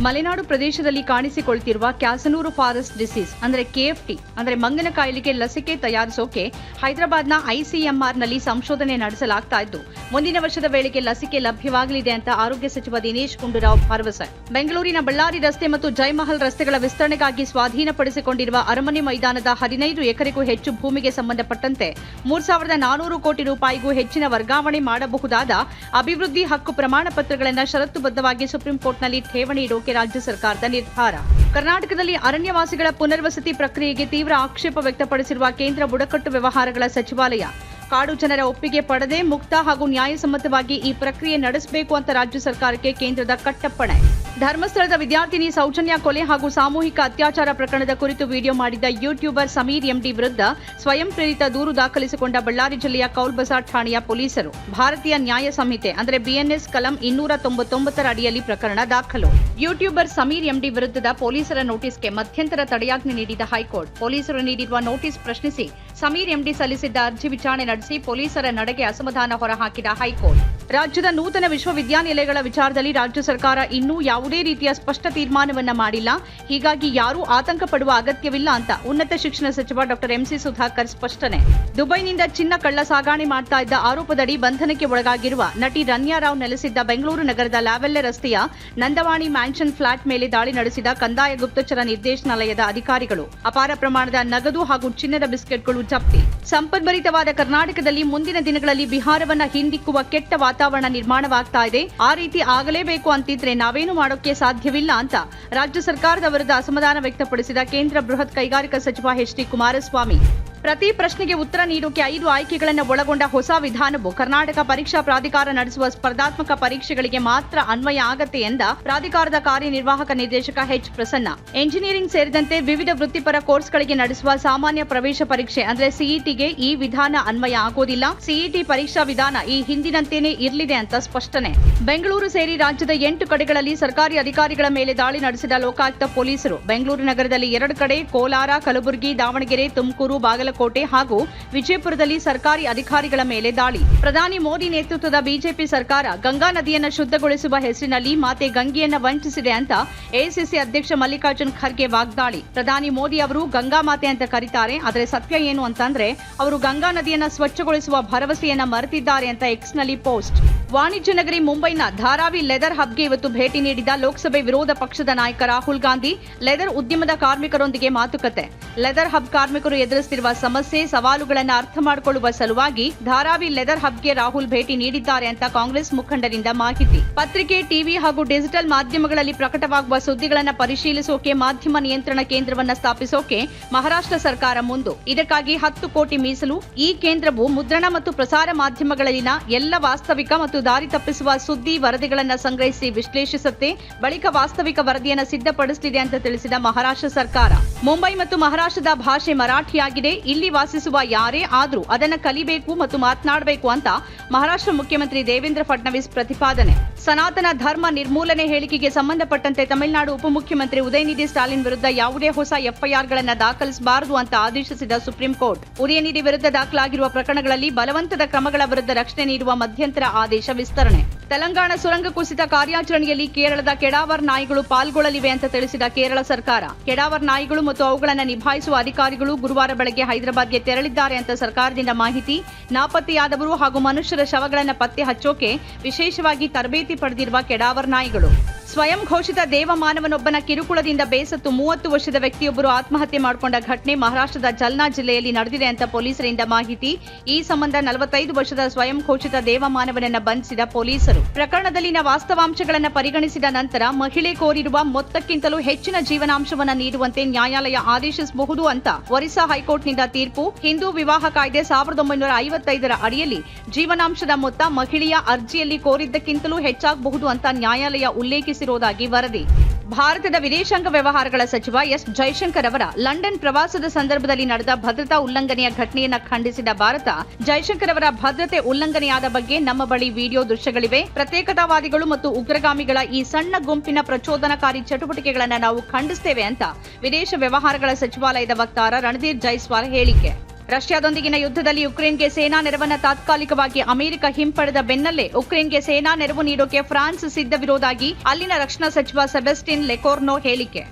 ಮಲೆನಾಡು ಪ್ರದೇಶದಲ್ಲಿ ಕಾಣಿಸಿಕೊಳ್ತಿರುವ Kyasanur forest disease, ಅಂದ್ರೆ ಕೆಎಫ್ಟಿ, ಅಂದ್ರೆ ಮಂಗನ ಕಾಯಿಲೆಗೆ ಲಸಿಕೆ ತಯಾರಿಸೋಕೆ ಹೈದರಾಬಾದ್ನ ಐಸಿಎಂಆರ್ನಲ್ಲಿ ಸಂಶೋಧನೆ ನಡೆಸಲಾಗ್ತಾ ಇದ್ದು, ಮುಂದಿನ ವರ್ಷದ ವೇಳೆಗೆ ಲಸಿಕೆ ಲಭ್ಯವಾಗಲಿದೆ ಅಂತ ಆರೋಗ್ಯ ಸಚಿವ ದಿನೇಶ್ ಗುಂಡೂರಾವ್ ಭರವಸೆ. ಬೆಂಗಳೂರಿನ ಬಳ್ಳಾರಿ ರಸ್ತೆ ಮತ್ತು ಜೈಮಹಲ್ ರಸ್ತೆಗಳ ವಿಸ್ತರಣೆಗಾಗಿ ಸ್ವಾಧೀನಪಡಿಸಿಕೊಂಡಿರುವ ಅರಮನೆ ಮೈದಾನದ ಹದಿನೈದು ಎಕರೆಗೂ ಹೆಚ್ಚು ಭೂಮಿಗೆ ಸಂಬಂಧಪಟ್ಟಂತೆ ಮೂರ್ ಸಾವಿರದ ನಾನೂರು ಕೋಟಿ ರೂಪಾಯಿಗೂ ಹೆಚ್ಚಿನ ವರ್ಗಾವಣೆ ಮಾಡಬಹುದಾದ ಅಭಿವೃದ್ಧಿ ಹಕ್ಕು ಪ್ರಮಾಣ ಪತ್ರಗಳನ್ನು ಷರತ್ತುಬದ್ಧವಾಗಿ ಸುಪ್ರೀಂ ಠೇವಣಿ ಠೇವಣಿ ಇಡೋಕೆ ರಾಜ್ಯ ಸರ್ಕಾರದ ನಿರ್ಧಾರ. ಕರ್ನಾಟಕದಲ್ಲಿ ಅರಣ್ಯವಾಸಿಗಳ ಪುನರ್ವಸತಿ ಪ್ರಕ್ರಿಯೆಗೆ ತೀವ್ರ ಆಕ್ಷೇಪ ವ್ಯಕ್ತಪಡಿಸಿರುವ ಕೇಂದ್ರ ಬುಡಕಟ್ಟು ವ್ಯವಹಾರಗಳ ಸಚಿವಾಲಯ. ಕಾಡು ಜನರ ಒಪ್ಪಿಗೆ ಪಡೆದೇ ಮುಕ್ತ ಹಾಗೂ ನ್ಯಾಯಸಮ್ಮತವಾಗಿ ಈ ಪ್ರಕ್ರಿಯೆ ನಡೆಸಬೇಕು ಅಂತ ರಾಜ್ಯ ಸರ್ಕಾರಕ್ಕೆ ಕೇಂದ್ರದ ಕಟ್ಟಪ್ಪಣೆ. ಧರ್ಮಸ್ಥಳದ ವಿದ್ಯಾರ್ಥಿನಿ ಸೌಜನ್ಯ ಕೊಲೆ ಹಾಗೂ ಸಾಮೂಹಿಕ ಅತ್ಯಾಚಾರ ಪ್ರಕರಣದ ಕುರಿತು ವಿಡಿಯೋ ಮಾಡಿದ್ದ ಯೂಟ್ಯೂಬರ್ ಸಮೀರ್ ಎಂಡಿ ವಿರುದ್ಧ ಸ್ವಯಂ ಪ್ರೇರಿತ ದೂರು ದಾಖಲಿಸಿಕೊಂಡ ಬಳ್ಳಾರಿ ಜಿಲ್ಲೆಯ ಕೌಲ್ಬಜಾರ್ ಠಾಣೆಯ ಪೊಲೀಸರು ಭಾರತೀಯ ನ್ಯಾಯ ಸಂಹಿತೆ, ಅಂದರೆ ಬಿಎನ್ಎಸ್ ಕಲಂ ಇನ್ನೂರ ತೊಂಬತ್ತೊಂಬತ್ತರ ಅಡಿಯಲ್ಲಿ ಪ್ರಕರಣ ದಾಖಲು. ಯೂಟ್ಯೂಬರ್ ಸಮೀರ್ ಎಂಡಿ ವಿರುದ್ಧದ ಪೊಲೀಸರ ನೋಟಿಸ್ಗೆ ಮಧ್ಯಂತರ ತಡೆಯಾಜ್ಞೆ ನೀಡಿದ ಹೈಕೋರ್ಟ್. ಪೊಲೀಸರು ನೀಡಿರುವ ನೋಟಿಸ್ ಪ್ರಶ್ನಿಸಿ ಸಮೀರ್ ಎಂಡಿ ಸಲ್ಲಿಸಿದ್ದ ಅರ್ಜಿ ವಿಚಾರಣೆ ನಡೆಸಿ ಪೊಲೀಸರ ನಡೆಗೆ ಅಸಮಾಧಾನ ಹೊರಹಾಕಿದ ಹೈಕೋರ್ಟ್. ರಾಜ್ಯದ ನೂತನ ವಿಶ್ವವಿದ್ಯಾನಿಲಯಗಳ ವಿಚಾರದಲ್ಲಿ ರಾಜ್ಯ ಸರ್ಕಾರ ಇನ್ನೂ ಯಾವುದೇ ರೀತಿಯ ಸ್ಪಷ್ಟ ತೀರ್ಮಾನವನ್ನ ಮಾಡಿಲ್ಲ. ಹೀಗಾಗಿ ಯಾರೂ ಆತಂಕ ಪಡುವ ಅಗತ್ಯವಿಲ್ಲ ಅಂತ ಉನ್ನತ ಶಿಕ್ಷಣ ಸಚಿವ ಡಾಕ್ಟರ್ ಎಂಸಿ ಸುಧಾಕರ್ ಸ್ಪಷ್ಟನೆ. ದುಬೈನಿಂದ ಚಿನ್ನ ಕಳ್ಳ ಸಾಗಾಣೆ ಮಾಡ್ತಾ ಇದ್ದ ಆರೋಪದಡಿ ಬಂಧನಕ್ಕೆ ಒಳಗಾಗಿರುವ ನಟಿ ರನ್ಯಾ ರಾವ್ ನೆಲೆಸಿದ್ದ ಬೆಂಗಳೂರು ನಗರದ ಲ್ಯಾವೆಲ್ಲೆ ರಸ್ತೆಯ ನಂದವಾಣಿ ಮ್ಯಾನ್ಷನ್ ಫ್ಲಾಟ್ ಮೇಲೆ ದಾಳಿ ನಡೆಸಿದ ಕಂದಾಯ ಗುಪ್ತಚರ ನಿರ್ದೇಶನಾಲಯದ ಅಧಿಕಾರಿಗಳು. ಅಪಾರ ಪ್ರಮಾಣದ ನಗದು ಹಾಗೂ ಚಿನ್ನದ ಬಿಸ್ಕೆಟ್ಗಳು ಜಪ್ತಿ. ಸಂಪದ್ಭರಿತವಾದ ಕರ್ನಾಟಕದಲ್ಲಿ ಮುಂದಿನ ದಿನಗಳಲ್ಲಿ ಬಿಹಾರವನ್ನ ಹಿಂದಿಕ್ಕುವ ಕೆಟ್ಟ ವಾತಾವರಣ ನಿರ್ಮಾಣವಾಗ್ತಾ ಇದೆ. ಆ ರೀತಿ ಆಗಲೇಬೇಕು ಅಂತಿದ್ರೆ ನಾವೇನು ಮಾಡೋಕೆ ಸಾಧ್ಯವಿಲ್ಲ ಅಂತ ರಾಜ್ಯ ಸರ್ಕಾರದ ವಿರುದ್ಧ ಅಸಮಾಧಾನ ವ್ಯಕ್ತಪಡಿಸಿದ ಕೇಂದ್ರ ಬೃಹತ್ ಕೈಗಾರಿಕಾ ಸಚಿವ ಎಚ್ ಡಿ ಕುಮಾರಸ್ವಾಮಿ. ಪ್ರತಿ ಪ್ರಶ್ನೆಗೆ ಉತ್ತರ ನೀಡೋಕೆ ಐದು ಆಯ್ಕೆಗಳನ್ನು ಒಳಗೊಂಡ ಹೊಸ ವಿಧಾನವು ಕರ್ನಾಟಕ ಪರೀಕ್ಷಾ ಪ್ರಾಧಿಕಾರ ನಡೆಸುವ ಸ್ಪರ್ಧಾತ್ಮಕ ಪರೀಕ್ಷೆಗಳಿಗೆ ಮಾತ್ರ ಅನ್ವಯ ಆಗತ್ತೆ ಎಂದ ಪ್ರಾಧಿಕಾರದ ಕಾರ್ಯನಿರ್ವಾಹಕ ನಿರ್ದೇಶಕ ಎಚ್ ಪ್ರಸನ್ನ. ಎಂಜಿನಿಯರಿಂಗ್ ಸೇರಿದಂತೆ ವಿವಿಧ ವೃತ್ತಿಪರ ಕೋರ್ಸ್ಗಳಿಗೆ ನಡೆಸುವ ಸಾಮಾನ್ಯ ಪ್ರವೇಶ ಪರೀಕ್ಷೆ ಅಂದ್ರೆ ಸಿಇಟಿಗೆ ಈ ವಿಧಾನ ಅನ್ವಯ ಆಗೋದಿಲ್ಲ. ಸಿಇಟಿ ಪರೀಕ್ಷಾ ವಿಧಾನ ಈ ಹಿಂದಿನಂತೆಯೇ ಇರಲಿದೆ ಅಂತ ಸ್ಪಷ್ಟನೆ. ಬೆಂಗಳೂರು ಸೇರಿ ರಾಜ್ಯದ ಎಂಟು ಕಡೆಗಳಲ್ಲಿ ಸರ್ಕಾರಿ ಅಧಿಕಾರಿಗಳ ಮೇಲೆ ದಾಳಿ ನಡೆಸಿದ ಲೋಕಾಯುಕ್ತ ಪೊಲೀಸರು. ಬೆಂಗಳೂರು ನಗರದಲ್ಲಿ ಎರಡು ಕಡೆ ಕೋಲಾರ, ಕಲಬುರಗಿ, ದಾವಣಗೆರೆ, ತುಮಕೂರು, ಬಾಗಲಕೋಟೆ ಹಾಗೂ ವಿಜಯಪುರದಲ್ಲಿ ಸರ್ಕಾರಿ ಅಧಿಕಾರಿಗಳ ಮೇಲೆ ದಾಳಿ. ಪ್ರಧಾನಿ ಮೋದಿ ನೇತೃತ್ವದ ಬಿಜೆಪಿ ಸರ್ಕಾರ ಗಂಗಾ ನದಿಯನ್ನು ಶುದ್ಧಗೊಳಿಸುವ ಹೆಸರಿನಲ್ಲಿ ಮಾತೆ ಗಂಗೆಯನ್ನು ವಂಚಿಸಿದೆ ಅಂತ ಎಐಸಿಸಿ ಅಧ್ಯಕ್ಷ ಮಲ್ಲಿಕಾರ್ಜುನ್ ಖರ್ಗೆ ವಾಗ್ದಾಳಿ. ಪ್ರಧಾನಿ ಮೋದಿ ಅವರು ಗಂಗಾ ಮಾತೆ ಅಂತ ಕರೀತಾರೆ, ಆದರೆ ಸತ್ಯ ಏನು ಅಂತಂದ್ರೆ, ಅವರು ಗಂಗಾ ನದಿಯನ್ನ ಸ್ವಚ್ಛಗೊಳಿಸುವ ಭರವಸೆಯನ್ನ ಮರೆತಿದ್ದಾರೆ ಅಂತ ಎಕ್ಸ್ನಲ್ಲಿ ಪೋಸ್ಟ್. ವಾಣಿಜ್ಯ ನಗರಿ ಮುಂಬೈನ ಧಾರಾವಿ ಲೆದರ್ ಹಬ್ಗೆ ಇವತ್ತು ಭೇಟಿ ನೀಡಿದ ಲೋಕಸಭೆ ವಿರೋಧ ಪಕ್ಷದ ನಾಯಕ ರಾಹುಲ್ ಗಾಂಧಿ ಲೆದರ್ ಉದ್ಯಮದ ಕಾರ್ಮಿಕರೊಂದಿಗೆ ಮಾತುಕತೆ. ಲೆದರ್ ಹಬ್ ಕಾರ್ಮಿಕರು ಎದುರಿಸುತ್ತಿರುವ ಸಮಸ್ಯೆ, ಸವಾಲುಗಳನ್ನು ಅರ್ಥ ಮಾಡಿಕೊಳ್ಳುವ ಸಲುವಾಗಿ ಧಾರಾವಿ ಲೆದರ್ ಹಬ್ಗೆ ರಾಹುಲ್ ಭೇಟಿ ನೀಡಿದ್ದಾರೆ ಅಂತ ಕಾಂಗ್ರೆಸ್ ಮುಖಂಡರಿಂದ ಮಾಹಿತಿ. ಪತ್ರಿಕೆ, ಟಿವಿ ಹಾಗೂ ಡಿಜಿಟಲ್ ಮಾಧ್ಯಮಗಳಲ್ಲಿ ಪ್ರಕಟವಾಗುವ ಸುದ್ದಿಗಳನ್ನು ಪರಿಶೀಲಿಸೋಕೆ, ಮಾಧ್ಯಮ ನಿಯಂತ್ರಣ ಕೇಂದ್ರವನ್ನ ಸ್ಥಾಪಿಸೋಕೆ ಮಹಾರಾಷ್ಟ್ರ ಸರ್ಕಾರ ಮುಂದು. ಇದಕ್ಕಾಗಿ ಹತ್ತು ಕೋಟಿ ಮೀಸಲು ಈ ಕೇಂದ್ರವು ಮುದ್ರಣ ಮತ್ತು ಪ್ರಸಾರ ಮಾಧ್ಯಮಗಳಲ್ಲಿನ ಎಲ್ಲ ವಾಸ್ತವಿಕ ಮತ್ತು ದಾರಿ ತಪ್ಪಿಸುವ ಸುದ್ದಿ ವರದಿಗಳನ್ನು ಸಂಗ್ರಹಿಸಿ ವಿಶ್ಲೇಷಿಸುತ್ತೆ. ಬಳಿಕ ವಾಸ್ತವಿಕ ವರದಿಯನ್ನು ಸಿದ್ಧಪಡಿಸಲಿದೆ ಅಂತ ತಿಳಿಸಿದ ಮಹಾರಾಷ್ಟ್ರ ಸರ್ಕಾರ. ಮುಂಬೈ ಮತ್ತು ಮಹಾರಾಷ್ಟ್ರದ ಭಾಷೆ ಮರಾಠಿಯಾಗಿದೆ. ಇಲ್ಲಿ ವಾಸಿಸುವ ಯಾರೇ ಆದರೂ ಅದನ್ನ ಕಲಿಬೇಕು ಮತ್ತು ಮಾತನಾಡಬೇಕು ಅಂತ ಮಹಾರಾಷ್ಟ್ರ ಮುಖ್ಯಮಂತ್ರಿ ದೇವೇಂದ್ರ ಫಡ್ನವೀಸ್ ಪ್ರತಿಪಾದನೆ. ಸನಾತನ ಧರ್ಮ ನಿರ್ಮೂಲನೆ ಹೇಳಿಕೆಗೆ ಸಂಬಂಧಪಟ್ಟಂತೆ ತಮಿಳುನಾಡು ಉಪಮುಖ್ಯಮಂತ್ರಿ ಉದಯನಿಧಿ ಸ್ಟಾಲಿನ್ ವಿರುದ್ಧ ಯಾವುದೇ ಹೊಸ ಎಫ್ಐಆರ್ಗಳನ್ನು ದಾಖಲಿಸಬಾರದು ಅಂತ ಆದೇಶಿಸಿದ ಸುಪ್ರೀಂ ಕೋರ್ಟ್. ಉದಯನಿಧಿ ವಿರುದ್ಧ ದಾಖಲಾಗಿರುವ ಪ್ರಕರಣಗಳಲ್ಲಿ ಬಲವಂತದ ಕ್ರಮಗಳ ವಿರುದ್ಧ ರಕ್ಷಣೆ ನೀಡುವ ಮಧ್ಯಂತರ ಆದೇಶ ವಿಸ್ತರಣೆ. ತೆಲಂಗಾಣ ಸುರಂಗ ಕುಸಿತ ಕಾರ್ಯಾಚರಣೆಯಲ್ಲಿ ಕೇರಳದ ಕೆಡಾವರ್ ನಾಯಿಗಳು ಪಾಲ್ಗೊಳ್ಳಲಿವೆ ಅಂತ ತಿಳಿಸಿದ ಕೇರಳ ಸರ್ಕಾರ. ಕೆಡಾವರ್ ನಾಯಿಗಳು ಮತ್ತು ಅವುಗಳನ್ನು ನಿಭಾಯಿಸುವ ಅಧಿಕಾರಿಗಳು ಗುರುವಾರ ಬೆಳಗ್ಗೆ ಹೈದರಾಬಾದ್ಗೆ ತೆರಳಿದ್ದಾರೆ ಅಂತ ಸರ್ಕಾರದಿಂದ ಮಾಹಿತಿ. ನಾಪತ್ತೆಯಾದವರು ಹಾಗೂ ಮನುಷ್ಯರ ಶವಗಳನ್ನು ಪತ್ತೆ ಹಚ್ಚೋಕೆ ವಿಶೇಷವಾಗಿ ತರಬೇತಿ ಪಡೆದಿರುವ ಕೆಡಾವರ್ ನಾಯಿಗಳು. ಸ್ವಯಂ ಘೋಷಿತ ದೇವಮಾನವನೊಬ್ಬನ ಕಿರುಕುಳದಿಂದ ಬೇಸತ್ತು ಮೂವತ್ತು ವರ್ಷದ ವ್ಯಕ್ತಿಯೊಬ್ಬರು ಆತ್ಮಹತ್ಯೆ ಮಾಡಿಕೊಂಡ ಘಟನೆ ಮಹಾರಾಷ್ಟ್ರದ ಜಲ್ನಾ ಜಿಲ್ಲೆಯಲ್ಲಿ ನಡೆದಿದೆ ಅಂತ ಪೊಲೀಸರಿಂದ ಮಾಹಿತಿ. ಈ ಸಂಬಂಧ ನಲವತ್ತೈದು ವರ್ಷದ ಸ್ವಯಂ ಘೋಷಿತ ದೇವಮಾನವನನ್ನ ಬಂಧಿಸಿದ ಪೊಲೀಸರು. ಪ್ರಕರಣದಲ್ಲಿನ ವಾಸ್ತವಾಂಶಗಳನ್ನು ಪರಿಗಣಿಸಿದ ನಂತರ ಮಹಿಳೆ ಕೋರಿರುವ ಮೊತ್ತಕ್ಕಿಂತಲೂ ಹೆಚ್ಚಿನ ಜೀವನಾಂಶವನ್ನು ನೀಡುವಂತೆ ನ್ಯಾಯಾಲಯ ಆದೇಶಿಸಬಹುದು ಅಂತ ಒರಿಸ್ಸಾ ಹೈಕೋರ್ಟ್ನಿಂದ ತೀರ್ಪು. ಹಿಂದೂ ವಿವಾಹ ಕಾಯ್ದೆ ಸಾವಿರದ ಒಂಬೈನೂರ ಐವತ್ತೈದರ ಅಡಿಯಲ್ಲಿ ಜೀವನಾಂಶದ ಮೊತ್ತ ಮಹಿಳೆಯ ಅರ್ಜಿಯಲ್ಲಿ ಕೋರಿದ್ದಕ್ಕಿಂತಲೂ ಹೆಚ್ಚಾಗಬಹುದು ಅಂತ ನ್ಯಾಯಾಲಯ ಉಲ್ಲೇಖಿಸಿರುವುದಾಗಿ ವರದಿ. ಭಾರತದ ವಿದೇಶಾಂಗ ವ್ಯವಹಾರಗಳ ಸಚಿವ ಎಸ್. ಜೈಶಂಕರ್ ಅವರ ಲಂಡನ್ ಪ್ರವಾಸದ ಸಂದರ್ಭದಲ್ಲಿ ನಡೆದ ಭದ್ರತಾ ಉಲ್ಲಂಘನೆಯ ಘಟನೆಯನ್ನು ಖಂಡಿಸಿದ ಭಾರತ, ಜೈಶಂಕರ್ ಅವರ ಭದ್ರತೆ ಉಲ್ಲಂಘನೆಯಾದ ಬಗ್ಗೆ ನಮ್ಮ ಬಳಿ ವಿಡಿಯೋ ದೃಶ್ಯಗಳಿವೆ. ಪ್ರತ್ಯೇಕತಾವಾದಿಗಳು ಮತ್ತು ಉಗ್ರಗಾಮಿಗಳ ಈ ಸಣ್ಣ ಗುಂಪಿನ ಪ್ರಚೋದನಕಾರಿ ಚಟುವಟಿಕೆಗಳನ್ನು ನಾವು ಖಂಡಿಸುತ್ತೇವೆ ಅಂತ ವಿದೇಶ ವ್ಯವಹಾರಗಳ ಸಚಿವಾಲಯದ ವಕ್ತಾರ ರಣಧೀರ್ ಜೈಸ್ವಾಲ್ ಹೇಳಿಕೆ. ರಷ್ಯಾದೊಂದಿಗಿನ ಯುದ್ಧದಲ್ಲಿ ಯುಕ್ರೇನ್ಗೆ ಸೇನಾ ನೆರವನ್ನ ತಾತ್ಕಾಲಿಕವಾಗಿ ಅಮೆರಿಕ ಹಿಂಪಡೆದ ಬೆನ್ನಲ್ಲೇ ಉಕ್ರೇನ್ಗೆ ಸೇನಾ ನೆರವು ನೀಡೋಕೆ ಫ್ರಾನ್ಸ್ ಸಿದ್ಧವಿರೋದಾಗಿ ಅಲ್ಲಿನ ರಕ್ಷಣಾ ಸಚಿವ ಸೆಬೆಸ್ಟಿನ್ ಲೆಕೋರ್ನೋ ಹೇಳಿಕೆ.